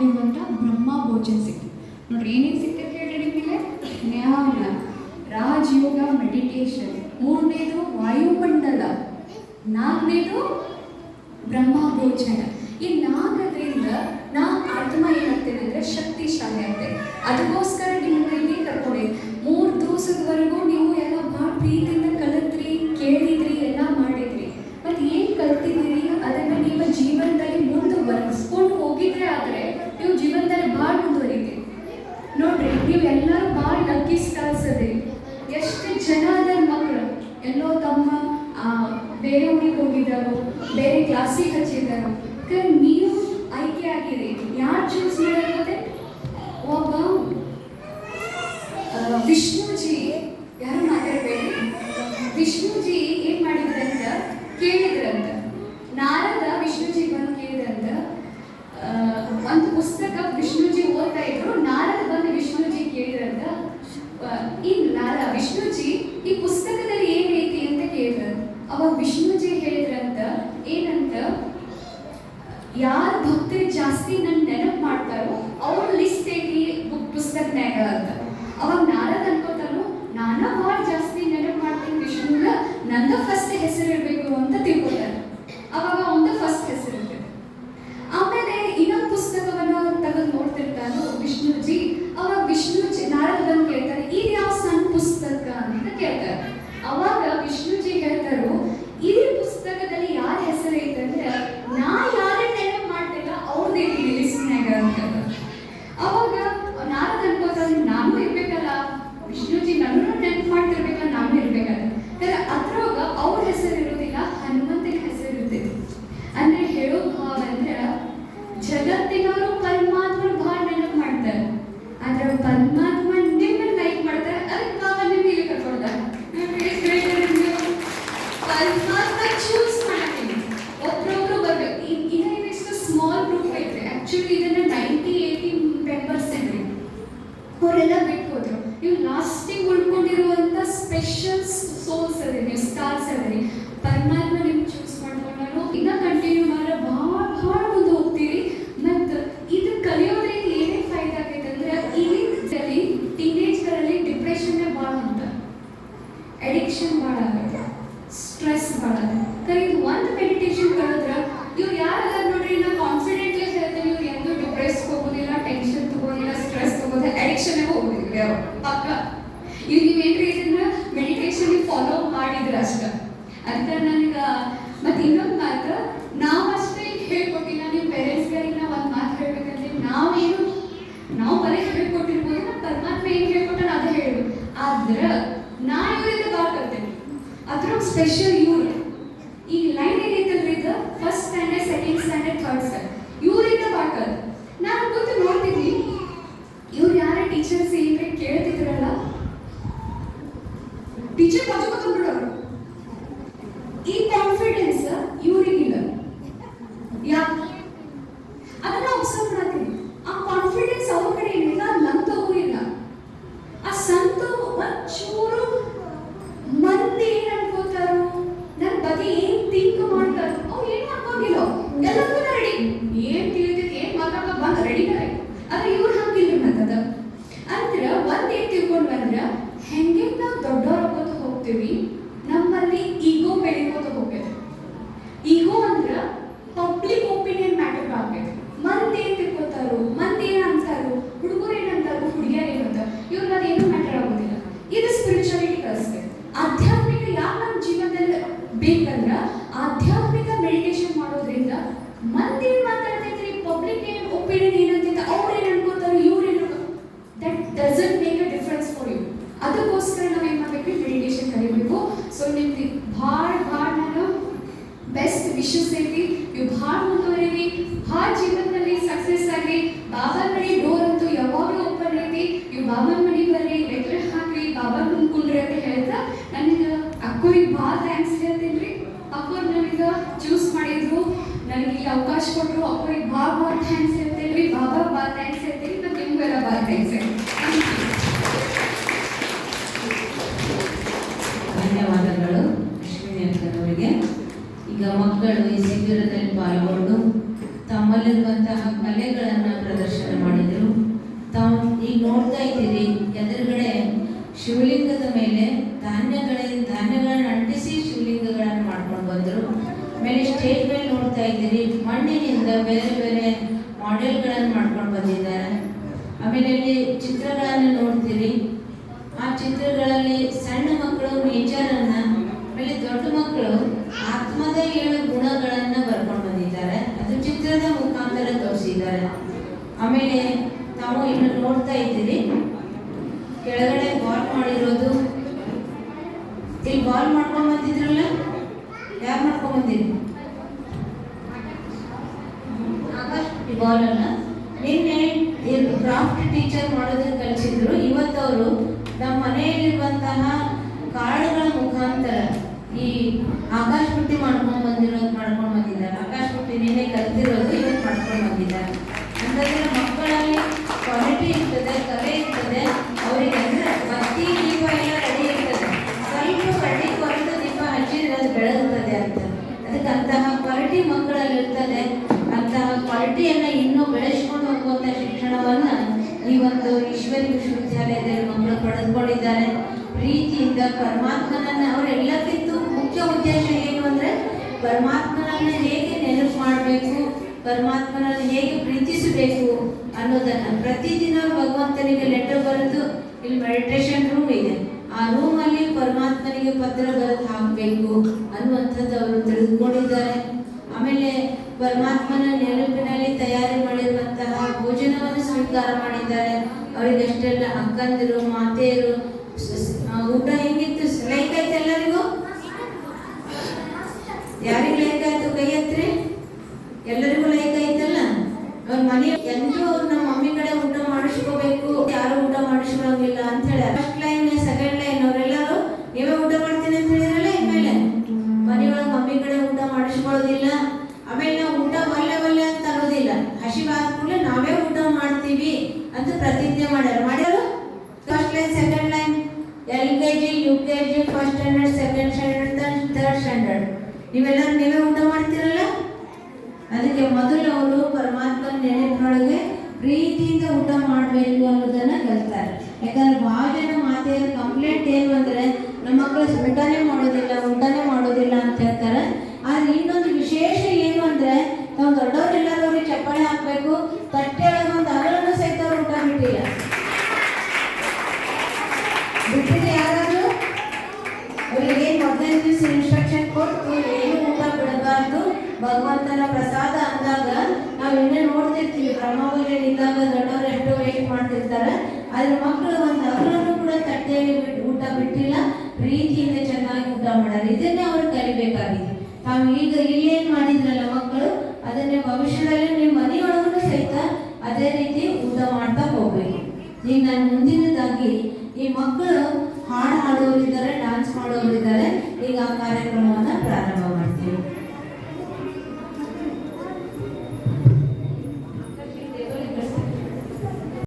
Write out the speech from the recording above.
ಮಾಡಿರುವಂಥ ಬ್ರಹ್ಮ ಭೋಜನ ಸಿಕ್ತು ನೋಡ್ರಿ, ಏನೇನು ಸಿಗ್ತೈತೆ ಹೇಳಿ ನಿಮಗೆ? ಜ್ಞಾನ, ರಾಜಯೋಗ ಮೆಡಿಟೇಷನ್ ಮೂರನೇದು ವಾಯುಮಂಡಲ. ನಾಲ್ಕನೇದು ಬ್ರಹ್ಮ ಭೋಜನ ಈ ನಾಲ್ಕದ್ರಿಂದ ನಾ ಆತ್ಮ ಏನಾಗ್ತೇನೆ ಅಂದರೆ ಶಕ್ತಿಶಾಲಿ ಆಗ್ತೇನೆ ಅದಕ್ಕೋಸ್ಕರ ನಕ್ಕಿಸ್ ಕಲ್ಸದೆ ಎಷ್ಟು ಜನ ಅದರ ಮಕ್ಕಳು ಎಲ್ಲೋ ತಮ್ಮ ಬೇರೆ ಊರಿಗೆ ಹೋಗಿದ್ದಾರೋ, ಬೇರೆ ಕ್ಲಾಸಿಗೆ ಹಚ್ಚಿದ್ದಾರೋ ಯಾಕಂದ್ರೆ ನೀವು ಆಯ್ಕೆ ಆಗಿರಿ. ಯಾರು ಚೂಸ್ ಮಾಡಿರೋದೆ? ಒಬ್ಬ ವಿಷ್ಣುಜಿ. ಸ್ಪೆಷಲ್ ಯೂನಿಟ್ ಈ ಲೈನ್ ಏನೈತಲ್ರಿ ಇದು? First standard second standard third standard ಇವರಿಂದ ಬಾಕಲ್. ವಿಶಸ್ ಏನಿ ಇವು ಭಾಳ ಮುಂದುವರಿವಿ ಭಾಳ ಜೀವನದಲ್ಲಿ ಸಕ್ಸಸ್ ಆಗಿ ಅಲ್ಲಿರುವಂತಹ ಕಲೆಗಳನ್ನು ಪ್ರದರ್ಶನ ಮಾಡಿದರು. ತಾವು ಈಗ ನೋಡ್ತಾ ಇದ್ದೀರಿ, ಎದುರುಗಡೆ ಶಿವಲಿಂಗದ ಮೇಲೆ ಧಾನ್ಯಗಳ, ಧಾನ್ಯಗಳನ್ನು ಅಂಟಿಸಿ ಶಿವಲಿಂಗಗಳನ್ನು ಮಾಡ್ಕೊಂಡು ಬಂದರು. ಮೇಲೆ ಸ್ಟೇಜ್ ಮೇಲೆ ನೋಡ್ತಾ ಇದ್ದೀರಿ, ಮಣ್ಣಿನಿಂದ ಬೇರೆ ಬೇರೆ ಮಾಡೆಲ್ಗಳನ್ನು ಮಾಡ್ಕೊಂಡು ಬಂದಿದ್ದಾರೆ. ಆಮೇಲೆ ಇಲ್ಲಿ ಚಿತ್ರಗಳನ್ನು ನೋಡ್ತೀರಿ. ಆ ಚಿತ್ರಗಳಲ್ಲಿ ಸಣ್ಣ ಮಕ್ಕಳು ನೇಚರನ್ನು, ಆಮೇಲೆ ದೊಡ್ಡ ಮಕ್ಕಳು ಆತ್ಮದ ಏಳು ಗುಣಗಳನ್ನು ತೋರಿಸಿದ್ದಾರೆ ಆಮೇಲೆ ತಾವು ಇನ್ನು ನೋಡ್ತಾ ಇದ್ದೀರಿ. ಕೆಳಗಡೆ ಬಾಲ್ ಮಾಡಿರೋದು. ಇಲ್ಲಿ ಬಾಲ್ ಮಾಡ್ಕೊಂಡ್ ಬಂದಿದ್ರಲ್ಲ? ಯಾರು ಮಾಡ್ಕೊಂಡ್ ಬಂದಿರಿ? ಈ ಬಾಲ್ ಅನ್ನ. ನಿನ್ನೆ ಕ್ರಾಫ್ಟ್ ಟೀಚರ್ ಮಾಡೋದನ್ನ ಕಲಿಸಿದ್ರು ಇವತ್ತು ಅವರು ನಮ್ಮ ಮನೆಯಲ್ಲಿರುವಂತಹ ಕಾರ್ಡ್ಗಳ ಮುಖಾಂತರ ಈ ಆಕಾಶ ಬುಟ್ಟಿ ಮಾಡ್ಕೊಂಡು ಬಂದಿರೋದು ಮಾಡ್ಕೊಂಡು ಬಂದಿದ್ದಾರೆ. ಆಕಾಶ ಬುಟ್ಟಿ ನಿನ್ನೆ ಕಲ್ತಿರೋದು ಇವತ್ತು ಮಾಡ್ಕೊಂಡು ಬಂದಿದ್ದಾರೆ. ಅಂತಂದ್ರೆ ಮಕ್ಕಳಲ್ಲಿ ಕ್ವಾಲಿಟಿ ಇರ್ತದೆ, ಕಲೆ ಇರ್ತದೆ, ಅವರಿಗೆ ಬತ್ತಿ ದೀಪ ಎಲ್ಲ ರೆಡಿ ಇರ್ತದೆ. ಸ್ವಲ್ಪ ಕಡ್ಡಿ ಒಂದು ದೀಪ ಹಚ್ಚಿದ್ರೆ ಅದು ಬೆಳಗುತ್ತದೆ ಅಂತ. ಅದಕ್ಕೆ ಅಂತಹ ಕ್ವಾಲಿಟಿ ಮಕ್ಕಳಲ್ಲಿ ಇರ್ತದೆ. ಅಂತಹ ಕ್ವಾಲಿಟಿಯನ್ನು ಇನ್ನೂ ಬೆಳೆಸ್ಕೊಂಡು ಹೋಗುವಂಥ ಶಿಕ್ಷಣವನ್ನು ಈ ಒಂದು ಈಶ್ವರಿ ವಿಶ್ವವಿದ್ಯಾಲಯದಲ್ಲಿ ಮಕ್ಕಳು ಪಡೆದುಕೊಂಡಿದ್ದಾರೆ. ಪ್ರೀತಿಯಿಂದ ಪರಮಾತ್ಮನನ್ನ ಅವರೆಲ್ಲಕ್ಕಿಂತ ಮುಖ್ಯ ಉದ್ದೇಶ ಏನು ಅಂದರೆ ಪರಮಾತ್ಮನನ್ನು ಹೇಗೆ ನೆನಪು ಮಾಡಬೇಕು ಪರಮಾತ್ಮನನ್ನು ಹೇಗೆ ಪ್ರೀತಿಸಬೇಕು ಅನ್ನೋದನ್ನ ಪ್ರತಿದಿನ ಭಗವಂತನಿಗೆ ಲೆಟರ್ ಬರೆದು, ಇಲ್ಲಿ ಮೆಡಿಟೇಷನ್ ರೂಮ್ ಇದೆ. ಆ ರೂಮ್ ಅಲ್ಲಿ ಪರಮಾತ್ಮನಿಗೆ ಪತ್ರ ಬರೆದು ಹಾಕಬೇಕು ಅನ್ನುವಂಥದ್ದು ಅವರು ತಿಳಿದುಕೊಂಡಿದ್ದಾರೆ ಆಮೇಲೆ ಪರಮಾತ್ಮನ ನೆನಪಿನಲ್ಲಿ ತಯಾರಿ ಮಾಡಿರುವಂತಹ ಭೋಜನವನ್ನು ಸ್ವೀಕಾರ ಮಾಡಿದ್ದಾರೆ. ಅವರಿಗೆ ಅಷ್ಟೆಲ್ಲ ಅಕ್ಕಂದಿರು, ಮಾತೆಯರು ಊಟ ಹೆಂಗಿತ್ತು? ಲೈಕ್ ಎಲ್ಲರಿಗೂ? ಯಾರಿಗೆ ಲೈಕ್ ಆಯ್ತು ಕೈ ಹತ್ರಿ ಎಲ್ಲರಿಗೂ ಲೈಕ್ ಆಯ್ತಲ್ಲ ಅವ್ರ ಮನೆ ಎಂದೂ ಅವ್ರು ನಮ್ಮ ಮಮ್ಮಿ ಕಡೆ ಊಟ ಮಾಡಿಸ್ಕೋಬೇಕು ಯಾರು ಊಟ ಮಾಡಿಸ್ಕೊಳಂಗಿಲ್ಲ ಅಂತ ಹೇಳಿ ಫಸ್ಟ್ ಲೈನ್ ಸೆಕೆಂಡ್ ಲೈನ್ ಅವರೆಲ್ಲರೂ ನೀವೇ ಊಟ ಮಾಡ್ತೀನಿ ಅಂತ ಹೇಳಿದ್ರಲ್ಲ ಇನ್ಮೇಲೆ ಮನೆಯೊಳಗೆ ಮಮ್ಮಿ ಕಡೆ ಊಟ ಮಾಡಿಸ್ಕೊಳ್ಳೋದಿಲ್ಲ ಆಮೇಲೆ ನಾವು ಊಟ ಒಲ್ಲೆ ಒಲ್ಲೆ ಅಂತ ಅನ್ನೋದಿಲ್ಲ ಹಸಿವಾದ ಕೂಡಲೇ ನಾವೇ ಊಟ ಮಾಡ್ತೀವಿ ಅಂತ ಪ್ರತಿಜ್ಞೆ ಮಾಡ್ಯಾರ. ಮಾಡ್ಯಾರು? First line second line L K G U K G first standard second standard third standard ನೀವೆಲ್ಲರೂ ನೀವೇ ಊಟ ಮಾಡ್ತೀರಲ್ಲ? ಅದಕ್ಕೆ ಮೊದಲು ಅವರು ಪರಮಾತ್ಮನ ನೆನಪಿನೊಳಗೆ ಪ್ರೀತಿಯಿಂದ ಊಟ ಮಾಡಬೇಕು ಅನ್ನೋದನ್ನ ಕಲಿತಾರೆ ಯಾಕಂದ್ರೆ ಭಾಳ ಜನ ಮಾತೆಯರ ಕಂಪ್ಲೇಂಟ್ ಏನು ಅಂದ್ರೆ, ನಮ್ಮ ಮಕ್ಕಳು ಊಟನೇ ಮಾಡೋದಿಲ್ಲ ಊಟನೇ ಮಾಡೋದಿಲ್ಲ ಅಂತ ಹೇಳ್ತಾರೆ. ಆದ್ರೆ ಇನ್ನೊಂದು ವಿಶೇಷ ಏನು ಅಂದ್ರೆ ನಾವು ದೊಡ್ಡವರೆಲ್ಲರೂ ಅವ್ರಿಗೆ ಚಪ್ಪಾಳೆ ಹಾಕಬೇಕು, ತಟ್ಟೆ ಇದ್ದಾಗ ದೊಡ್ಡವರು ಎಷ್ಟೋ ವೇಟ್ ಮಾಡ್ತಿರ್ತಾರೆ. ಆದ್ರೆ ಮಕ್ಕಳು ಒಂದು ಅವರನ್ನು ಕೂಡ ತಟ್ಟೆಯಲ್ಲಿ ಬಿಟ್ಟು ಊಟ ಬಿಟ್ಟಿಲ್ಲ. ಪ್ರೀತಿಯಿಂದ ಚೆನ್ನಾಗಿ ಊಟ ಮಾಡ್ಯಾರ ಇದನ್ನೇ ಅವರು ಕಲಿಬೇಕಾಗಿದೆ ತಾವು ಈಗ ಇಲ್ಲೇನ್ ಮಾಡಿದ್ರಲ್ಲ ಮಕ್ಕಳು? ಅದನ್ನೇ ಭವಿಷ್ಯದಲ್ಲಿ ನಿಮ್ಮ ಮನೆಯೊಳಗೂ ಸಹಿತ ಅದೇ ರೀತಿ ಊಟ ಮಾಡ್ತಾ ಹೋಗ್ಬೇಕು. ಈಗ ನಾನು ಮುಂದಿನದಾಗಿ, ಈ ಮಕ್ಕಳು ಹಾಡು ಹಾಡೋರಿದ್ದಾರೆ ಡಾನ್ಸ್ ಮಾಡೋರಿದ್ದಾರೆ ಈಗ ಆ ಕಾರ್ಯಕ್ರಮವನ್ನ